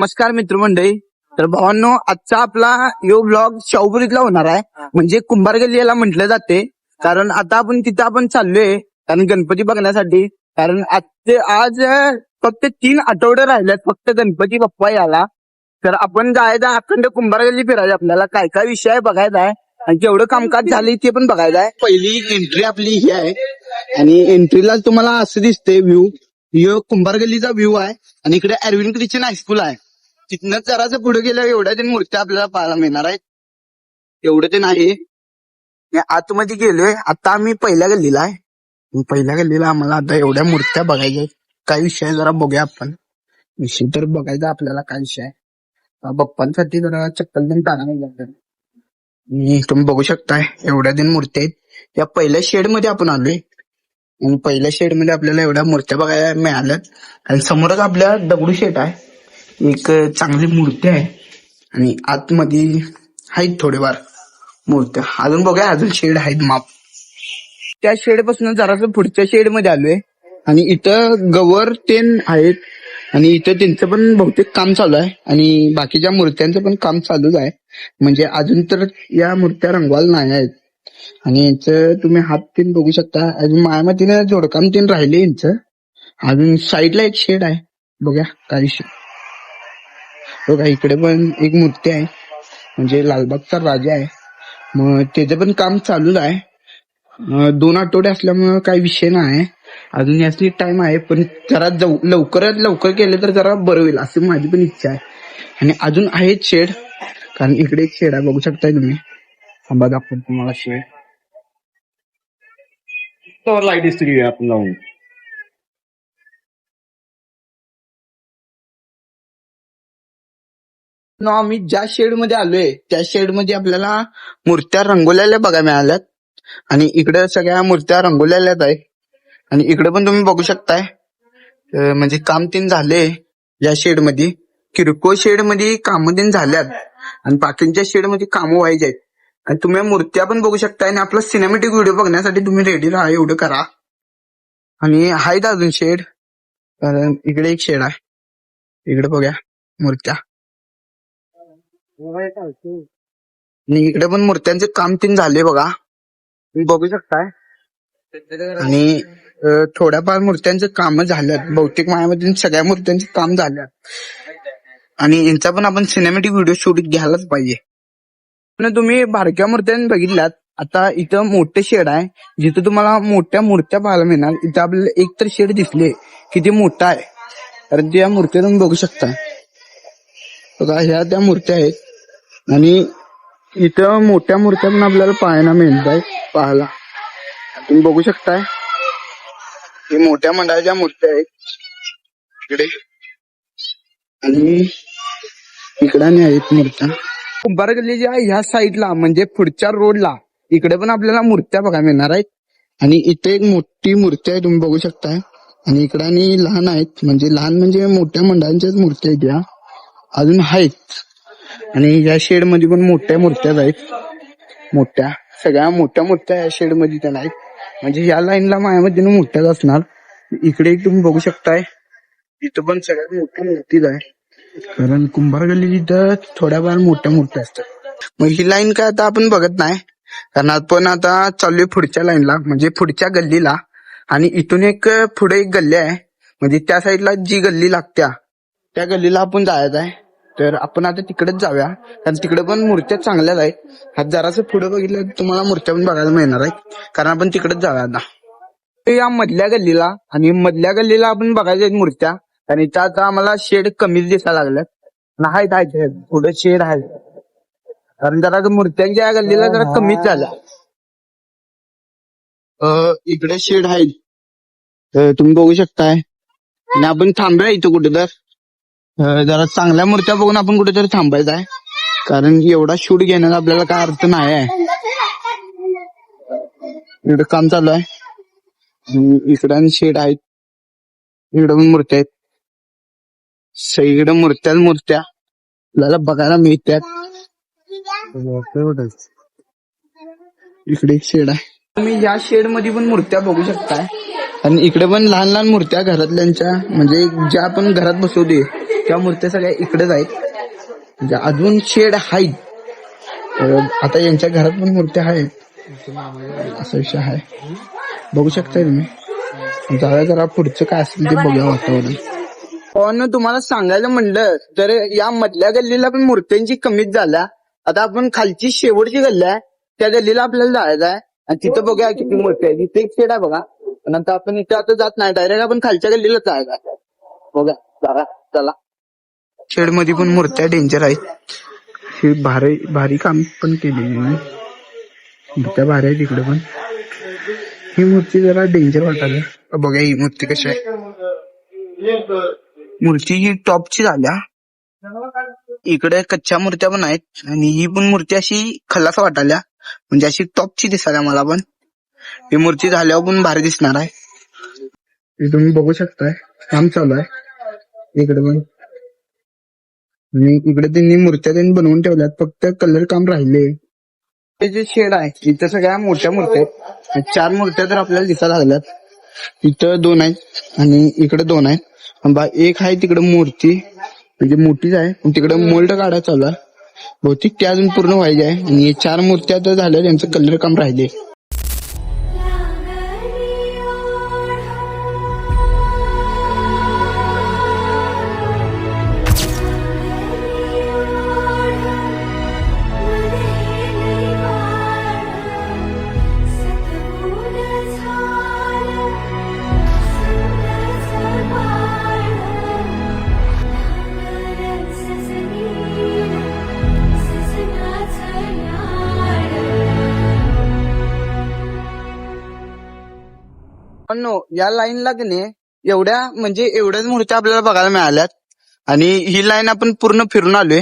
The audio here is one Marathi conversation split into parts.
नमस्कार मित्रमंडळी. तर भावांनो आजचा आपला यो ब्लॉग शाहूपुरीतला होणार आहे. म्हणजे कुंभार गल्ली याला म्हटलं जाते. कारण आता आपण तिथं आपण चाललोय. कारण गणपती बघण्यासाठी. कारण आज ते- आज फक्त तीन आठवडे राहिलेत फक्त गणपती बाप्पा याला. तर आपण जायचं अखंड कुंभार गल्ली फिरायचं आपल्याला काय काय विषय आहे बघायचा आहे. आणि केवढं कामकाज झाले ते पण बघायचं आहे. पहिली एंट्री आपली ही आहे. आणि एंट्रीला तुम्हाला असं दिसतंय व्ह्यू यो कुंभार गल्लीचा व्ह्यू आहे. आणि इकडे अरविंद ख्रिश्चन हायस्कूल आहे. तिथनं जरासं पुढे गेलं एवढ्या तीन मूर्त्या आपल्याला पाहायला मिळणार आहेत. एवढं ते नाही. मी आतमध्ये गेलोय. आता आम्ही पहिल्या गल्लीला आहे. पहिल्या गल्लीला आम्हाला आता एवढ्या मूर्त्या बघायच्या काही काय विषय आहे जरा बघूया आपण. विषय तर बघायचा आपल्याला काय विषय आहे. बाप्पांसाठी जरा चक्कल दिन तारा तुम्ही बघू शकताय एवढ्या दिन मूर्त्या आहेत. त्या पहिल्या शेडमध्ये आपण आलोय. पहिल्या शेडमध्ये आपल्याला एवढ्या मूर्त्या बघायला मिळाल्यात. आणि समोरच आपल्या दगडू शेट आहे. एक चांगली मूर्ती आहे. आणि आतमध्ये आहेत थोडेफार मूर्त्या. अजून बघा अजून शेड आहेत माप. त्या शेडपासून जरासं पुढच्या शेडमध्ये आलोय. आणि इथं गवर तेन आहेत. आणि इथं त्यांचं पण बहुतेक काम चालू आहे. आणि बाकीच्या मूर्त्यांचं पण काम चालूच आहे. म्हणजे अजून तर या मूर्त्या रंगवाल नाही आहेत. आणि यांचं तुम्ही हात तीन बघू शकता. अजून मायामतीनं जोडकाम तीन राहिले यांचं. अजून साईडला एक शेड आहे. बघा काही शेड हो बघा इकडे पण एक मूर्ती आहे. म्हणजे लालबागचा राजा आहे. मग त्याचं पण काम चालूच आहे. दोन आठवडे असल्यामुळे काही विषय नाही. अजून याची टाइम आहे. पण जरा जाऊ लवकरात लवकर केलं तर जरा बरं होईल अशी माझी पण इच्छा आहे. आणि अजून आहेत शेड. कारण इकडे एक शेड आहे. बघू शकताय तुम्ही. थांबा दाखवतो तुम्हाला शेड. लाइट दिसतो आपण जाऊन. ना आम्ही ज्या शेडमध्ये आलोय त्या शेडमध्ये आपल्याला मूर्त्या रंगवलेल्या बघायला मिळाल्यात. आणि इकडे सगळ्या मूर्त्या रंगवलेल्यात आहे आणि इकडे पण तुम्ही बघू शकताय अं, म्हणजे काम तीन झाले या शेडमध्ये किरकोळ शेडमध्ये काम तीन झाल्यात. आणि बाकीच्या शेडमध्ये कामं व्हायचे आहेत. आणि तुम्ही मूर्त्या पण बघू शकताय. आणि आपला सिनेमॅटिक व्हिडिओ बघण्यासाठी तुम्ही रेडी राहा एवढं करा. आणि आहेत अजून शेड कारण इकडे एक शेड आहे. इकडे बघूया मूर्त्या. आणि इकडे पण मूर्त्यांचे काम तीन झाले बघा. तुम्ही बघू शकताय. आणि थोड्याफार मूर्त्यांचे काम झाल्यात. बहुतेक मायामध्ये सगळ्या मूर्त्यांचे काम झाल्यात. आणि यांचा पण आपण सिनेमॅटिक व्हिडिओ शूट घ्यायलाच पाहिजे. पण तुम्ही बारक्या मूर्त्या बघितल्यात. आता इथं मोठे शेड आहे. जिथं तुम्हाला मोठ्या मूर्त्या पाहायला मिळणार. इथं आपल्याला एक तर शेड दिसले किती मोठा आहे. कारण त्या मूर्त्या तुम्ही बघू शकता. बघा ह्या त्या मूर्त्या आहेत. आणि इथं मोठ्या मूर्त्या पण आपल्याला पाहायला मिळत आहेत पाहायला. तुम्ही बघू शकताय. हे मोठ्या मंडळाच्या मूर्त्या आहेत. इकडे. आणि इकडे आणि आहेत मूर्त्या. कुंभार गल्लीच्या ह्या साईडला म्हणजे पुढच्या रोडला इकडे पण आपल्याला मूर्त्या बघायला मिळणार आहेत. आणि इथे एक मोठी मूर्ती आहे तुम्ही बघू शकताय. आणि इकडे आणि लहान आहेत म्हणजे लहान म्हणजे मोठ्या मंडळांच्याच मूर्त्या आहेत या. अजून आहेत. आणि या शेडमध्ये पण मोठ्या मूर्त्या आहेत. मोठ्या सगळ्या मोठ्या मूर्त्या या शेडमध्ये त्या आहेत. म्हणजे या लाईनला मायामध्ये मोठ्याच असणार. इकडे तुम्ही बघू शकताय. इथं पण सगळ्यात मोठ्या मूर्तीच आहे. कारण कुंभार गल्ली इथं थोड्याफार मोठ्या मूर्त्या असतात. मग ही लाईन काय आता आपण बघत नाही. कारण आपण आता चाललोय पुढच्या लाईनला म्हणजे पुढच्या गल्लीला. आणि इथून एक पुढे एक गल्ली आहे. म्हणजे त्या साईडला जी गल्ली लागत्या त्या गल्लीला आपण जायचं आहे. तर आपण आता तिकडेच जाऊया. कारण तिकडे पण मूर्त्या चांगल्याच आहेत. हा जरासं पुढे बघितलं तुम्हाला मूर्त्या पण बघायला मिळणार आहेत. कारण आपण तिकडेच जाऊया आता. ते या मधल्या गल्लीला आणि मधल्या गल्लीला आपण बघायच्या आहेत मूर्त्या. आणि त्या आता आम्हाला शेड कमीच दिसायला लागल्यात. नाहीत आहेत पुढे शेड आहे. कारण जरा मूर्त्यांच्या या गल्लीला जरा कमीच झाल्या. इकडे शेड आहेत तुम्ही बघू शकताय. आणि आपण थांबूया इथं कुठे तर. अं, जरा चांगल्या मूर्त्या बघून आपण कुठेतरी थांबायचं आहे. कारण एवढा शूट घेण्याचा आपल्याला काय अर्थ नाही आहे. इकडे काम चालू आहे. आणि इकडे आणि शेड आहेत. इकडे पण मूर्त्या आहेत. सगळीकडे मूर्त्याच मूर्त्या. आपल्याला बघायला मिळतात इकडे एक शेड आहे. तुम्ही या शेडमध्ये पण मूर्त्या बघू शकताय. आणि इकडे पण लहान लहान मूर्त्या घरातल्यांच्या. म्हणजे ज्या आपण घरात बसवते त्या मूर्त्या सगळ्या इकडेच आहेत. म्हणजे अजून शेड आहेत आता यांच्या घरात पण मूर्त्या आहेत. असा विषय आहे. बघू शकता तुम्ही. जाऊया जरा पुढचं काय असेल ते बघूया वातावरण. पण तुम्हाला सांगायला म्हणलं तर या मधल्या गल्लीला पण मूर्त्यांची कमीच झाल्या. आता आपण खालची शेवटची गल्ली आहे. त्या गल्लीला आपल्याला जायचं आहे. आणि तिथं बघूया किती मूर्ती आहे तिथे एक शेड आहे बघा. नंतर आपण इथे आता जात नाही. डायरेक्ट आपण खालच्या गल्लीला जायचं आहे. बघा चला. शेडमध्ये पण मूर्त्या डेंजर आहेत. ही भारी भारी काम पण केलेली मूर्त्या भारी आहे तिकडे पण. ही मूर्ती जरा डेंजर वाटायला बघा ही मूर्ती कशी आहे. मूर्ती ही टॉपची झाल्या. इकडे कच्च्या मूर्त्या पण आहेत. आणि ही पण मूर्ती अशी खल्लास वाटाल्या. म्हणजे अशी टॉपची दिसाल्या मला पण. ही मूर्ती झाल्यावर पण भारी दिसणार आहे. हे तुम्ही बघू शकताय. काम चालू आहे. इकडे पण. आणि इकडे त्यांनी मूर्त्या त्यांनी बनवून ठेवल्यात फक्त कलर काम राहिले. हे जे शेड आहे इथं सगळ्या मोठ्या मूर्त्या आहेत. चार मूर्त्या तर आपल्याला दिसायला लागल्यात. इथं दोन आहेत आणि इकडे दोन आहेत. बा एक आहे तिकडे मूर्ती म्हणजे मोठीच आहे. तिकडे मोल्ड काढायला चालू आहे बहुतेक ते अजून पूर्ण व्हायचे आहे. आणि चार मूर्त्या तर झाल्या त्यांचं कलर काम राहिले. या लाईनला की नाही एवढ्या म्हणजे एवढ्याच मूर्ती आपल्याला बघायला मिळाल्यात. आणि ही लाईन आपण पूर्ण फिरून आलोय.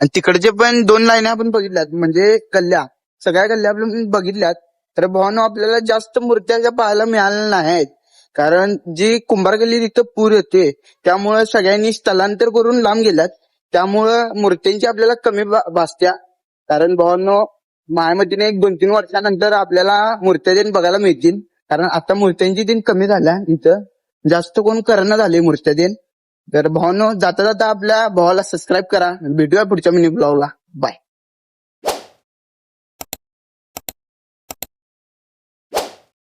आणि तिकडचे पण दोन लाईन आपण बघितल्यात. म्हणजे कल्ल्या सगळ्या कल्ल्या आपण बघितल्यात. तर भावानो आपल्याला जास्त मूर्त्या ज्या पाहायला मिळाल्या नाहीत. कारण जी कुंभार गल्ली तिथं पूर येते त्यामुळं सगळ्यांनी स्थलांतर करून लांब गेल्यात. त्यामुळं मूर्त्यांची आपल्याला कमी भासत्या. कारण भावांनो मायामतीने एक दोन तीन वर्षानंतर आपल्याला मूर्त्या देण बघायला मिळतील. कारण आता मूर्त्यांची दिन कमी झाल्या इथं. जास्त कोण करणं झाले मूर्त्या दिन. तर भावानो जाता जाता आपल्या भावाला सबस्क्राईब करा. भेटूया पुढच्या मिनी ब्लॉगला बाय